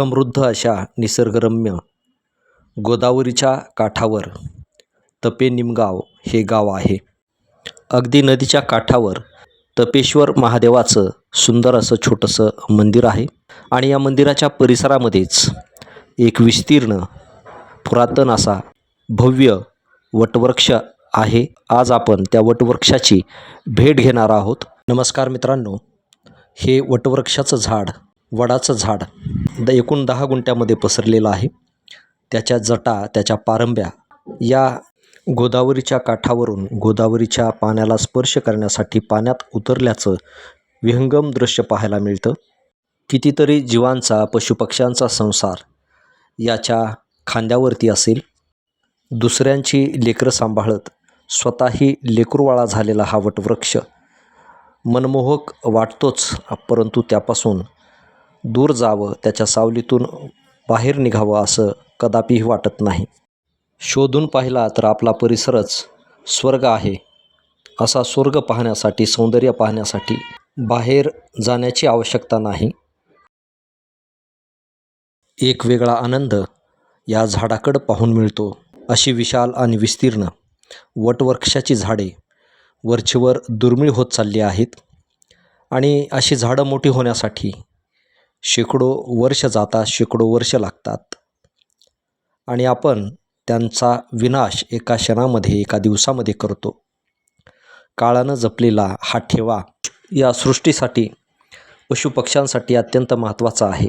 समृद्ध अशा निसर्गरम्य गोदावरीच्या काठावर तपे निमगाव हे गाव आहे. अगदी नदीच्या काठावर तपेश्वर महादेवाचं सुंदर असं छोटंसं मंदिर आहे आणि या मंदिराच्या परिसरामध्येच एक विस्तीर्ण पुरातन असा भव्य वटवृक्ष आहे. आज आपण त्या वटवृक्षाची भेट घेणार आहोत. नमस्कार मित्रांनो हे वटवृक्षाचं झाड वडाचं झाड द एकूण दहा गुंठ्यामध्ये पसरलेला आहे. त्याच्या जटा त्याच्या पारंब्या या गोदावरीच्या काठावरून गोदावरीच्या पाण्याला स्पर्श करण्यासाठी पाण्यात उतरल्याचं विहंगम दृश्य पाहायला मिळतं. कितीतरी जीवांचा पशुपक्ष्यांचा संसार याच्या खांद्यावरती असेल. दुसऱ्यांची लेकरं सांभाळत स्वतःही लेकरूवाळा झालेला हा वटवृक्ष मनमोहक वाटतोच परंतु त्यापासून दूर जावं त्याच्या सावलीतून बाहेर निघावं असं कदापिही वाटत नाही. शोधून पाहिला तर आपला परिसरच स्वर्ग आहे. असा स्वर्ग पाहण्यासाठी सौंदर्य पाहण्यासाठी बाहेर जाण्याची आवश्यकता नाही. एक वेगळा आनंद या झाडाकडं पाहून मिळतो. अशी विशाल आणि विस्तीर्ण वटवृक्षाची झाडे वरचेवर दुर्मिळ होत चालली आहेत. आणि अशी झाडं मोठी होण्यासाठी शेकडो वर्ष जातात शेकडो वर्ष लागतात. आणि आपण त्यांचा विनाश एका क्षणामध्ये एका दिवसामध्ये करतो. काळानं जपलेला हा ठेवा या सृष्टीसाठी पशुपक्ष्यांसाठी अत्यंत महत्त्वाचा आहे.